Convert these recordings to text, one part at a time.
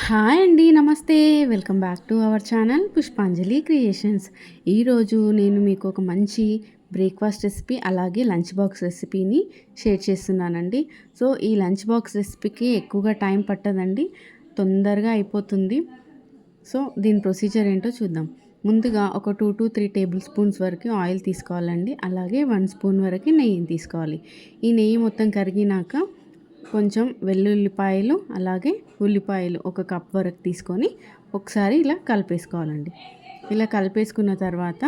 Hi అండి నమస్తే. Welcome back to our channel Pushpanjali creations. ఈరోజు నేను మీకు ఒక మంచి బ్రేక్ఫాస్ట్ రెసిపీ అలాగే లంచ్ బాక్స్ రెసిపీని షేర్ చేస్తున్నానండి. సో ఈ లంచ్ బాక్స్ రెసిపీకి ఎక్కువగా టైం పట్టదండి. తొందరగా అయిపోతుంది. సో దీని ప్రొసీజర్ ఏంటో చూద్దాం. ముందుగా ఒక two to three tablespoons వరకు ఆయిల్ తీసుకోవాలండి. అలాగే వన్ స్పూన్ వరకు నెయ్యిని తీసుకోవాలి. ఈ నెయ్యి మొత్తం కరిగినాక కొంచెం వెల్లుల్లిపాయలు అలాగే ఉల్లిపాయలు ఒక కప్ వరకు తీసుకొని ఒకసారి ఇలా కలిపేసుకోవాలండి. ఇలా కలిపేసుకున్న తర్వాత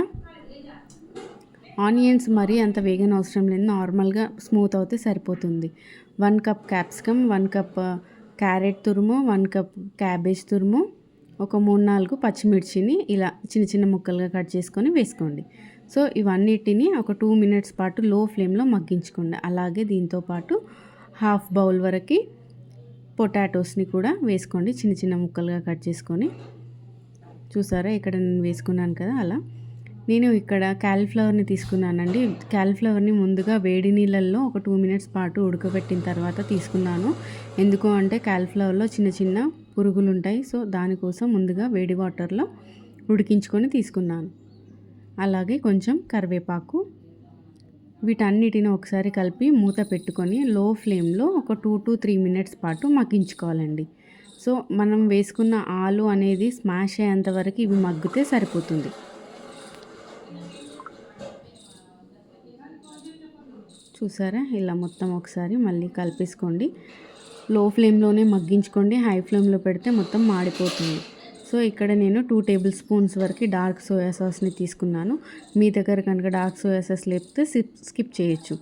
ఆనియన్స్ మరీ అంత వేగన అవసరం లేదు. నార్మల్గా స్మూత్ అవుతే సరిపోతుంది. One cup capsicum one cup carrot తురుము వన్ కప్ క్యాబేజ్ తురుము ఒక మూడు నాలుగు పచ్చిమిర్చిని ఇలా చిన్న చిన్న ముక్కలుగా కట్ చేసుకొని వేసుకోండి. సో ఇవన్నిటిని ఒక టూ మినిట్స్ పాటు లో ఫ్లేమ్లో మగ్గించుకోండి. అలాగే దీంతోపాటు హాఫ్ బౌల్ వరకు పొటాటోస్ని కూడా వేసుకోండి. చిన్న చిన్న ముక్కలుగా కట్ చేసుకొని. చూసారా? ఇక్కడ నేను వేసుకున్నాను కదా అలా. నేను ఇక్కడ క్యాలిఫ్లవర్ని తీసుకున్నానండి. క్యాలిఫ్లవర్ని ముందుగా వేడి నీళ్ళల్లో ఒక టూ మినిట్స్ పాటు ఉడకబెట్టిన తర్వాత తీసుకున్నాను. ఎందుకు అంటే క్యాలిఫ్లవర్లో చిన్న చిన్న పురుగులు ఉంటాయి సో దానికోసం ముందుగా వేడి వాటర్లో ఉడికించుకొని తీసుకున్నాను. అలాగే కొంచెం కరివేపాకు వీటన్నిటిని ఒకసారి కలిపి మూత పెట్టుకొని లో ఫ్లేమ్లో ఒక టూ టు త్రీ మినిట్స్ పాటు మగ్గించుకోవాలండి. సో మనం వేసుకున్న ఆలు అనేది స్మాష్ అయ్యేంత వరకు ఇవి మగ్గితే సరిపోతుంది. చూసారా? ఇలా మొత్తం ఒకసారి మళ్ళీ కలిపేసుకోండి. లో ఫ్లేమ్లోనే మగ్గించుకోండి. హై ఫ్లేమ్లో పెడితే మొత్తం మాడిపోతుంది. సో ఇక్కడ నేను టూ టేబుల్ స్పూన్స్ వరకు డార్క్ సోయా సాస్ని తీసుకున్నాను. మీ దగ్గర కనుక డార్క్ సోయా సాస్ లేపితే స్కిప్ చేయొచ్చు.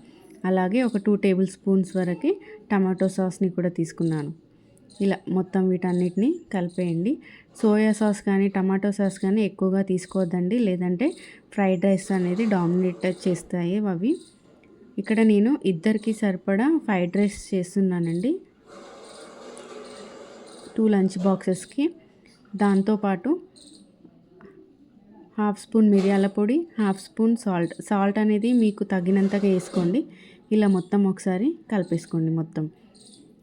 అలాగే ఒక టూ టేబుల్ స్పూన్స్ వరకు టమాటో సాస్ని కూడా తీసుకున్నాను. ఇలా మొత్తం వీటన్నిటిని కలిపేయండి. సోయా సాస్ కానీ టమాటో సాస్ కానీ ఎక్కువగా తీసుకోవద్దండి. లేదంటే ఫ్రైడ్ రైస్ అనేది డామినేట్ చేస్తాయి అవి. ఇక్కడ నేను ఇద్దరికి సరిపడా ఫ్రైడ్ రైస్ చేస్తున్నానండి. టూ లంచ్ బాక్సెస్కి దాంతోపాటు హాఫ్ స్పూన్ మిరియాల పొడి హాఫ్ స్పూన్ సాల్ట్. సాల్ట్ అనేది మీకు తగినంతగా వేసుకోండి. ఇలా మొత్తం ఒకసారి కలిపేసుకోండి మొత్తం.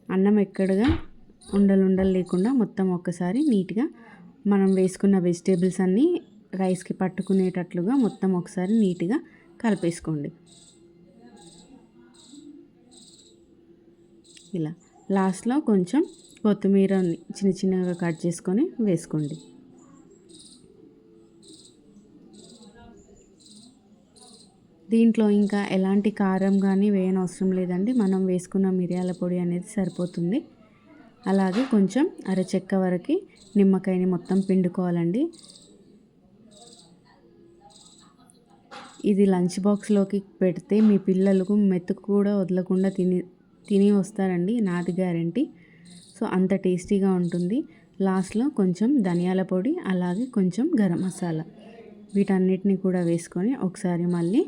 అన్నం ఎక్కడగా ఉండలు ఉండలు లేకుండా మొత్తం ఒక్కసారి నీట్గా మనం వేసుకున్న వెజిటేబుల్స్ అన్నీ రైస్కి పట్టుకునేటట్లుగా మొత్తం ఒకసారి నీట్గా కలిపేసుకోండి. ఇలా లాస్ట్లో కొంచెం కొత్తిమీర చిన్న చిన్నగా కట్ చేసుకొని వేసుకోండి. దీంట్లో ఇంకా ఎలాంటి కారం కానీ వేయనవసరం లేదండి. మనం వేసుకున్న మిరియాల పొడి అనేది సరిపోతుంది. అలాగే కొంచెం అరచెక్క వరకు నిమ్మకాయని మొత్తం పిండుకోవాలండి. ఇది లంచ్ బాక్స్లోకి పెడితే మీ పిల్లలకు మెతుకు కూడా వదలకుండా తిని తిని వస్తారండి. నాది గ్యారంటీ. సో అంత టేస్టీగా ఉంటుంది. లాస్ట్లో కొంచెం ధనియాల పొడి అలాగే కొంచెం గరం మసాలా. వీటన్నిటిని కూడా వేసుకొని ఒకసారి మళ్ళీ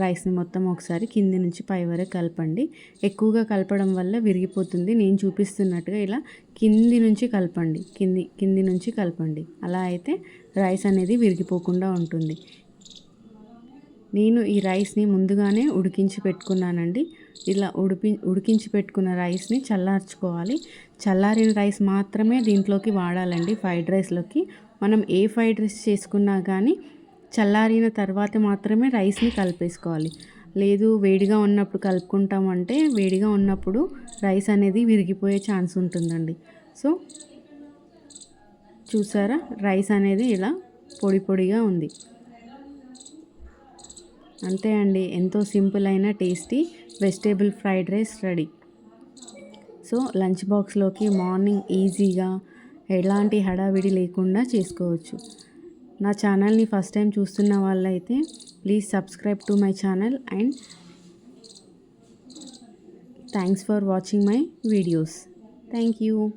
రైస్ని మొత్తం ఒకసారి కింది నుంచి పై వరకు కలపండి. ఎక్కువగా కలపడం వల్ల విరిగిపోతుంది. నేను చూపిస్తున్నట్టుగా ఇలా కింది నుంచి కలపండి. కింది కింది నుంచి కలపండి. అలా అయితే రైస్ అనేది విరిగిపోకుండా ఉంటుంది. నేను ఈ రైస్ని ముందుగానే ఉడికించి పెట్టుకున్నానండి. ఇలా ఉడిపి ఉడికించి పెట్టుకున్న రైస్ని చల్లార్చుకోవాలి. చల్లారిన రైస్ మాత్రమే దీంట్లోకి వాడాలండి ఫ్రైడ్ రైస్లోకి. మనం ఏ ఫ్రైడ్ రైస్ చేసుకున్నా కానీ చల్లారిన తర్వాత మాత్రమే రైస్ని కలిపేసుకోవాలి. లేదు వేడిగా ఉన్నప్పుడు కలుపుకుంటామంటే వేడిగా ఉన్నప్పుడు రైస్ అనేది విరిగిపోయే ఛాన్స్ ఉంటుందండి. సో చూసారా? రైస్ అనేది ఇలా పొడి పొడిగా ఉంది. అంతే అండి. ఎంతో సింపుల్ అయిన tasty vegetable fried rice ready. So lunch బాక్స్లోకి మార్నింగ్ ఈజీగా ఎలాంటి హడావిడి లేకుండా చేసుకోవచ్చు. నా ఛానల్ని ఫస్ట్ టైం చూస్తున్న వాళ్ళైతే please subscribe to my channel and thanks for watching my videos. Thank you.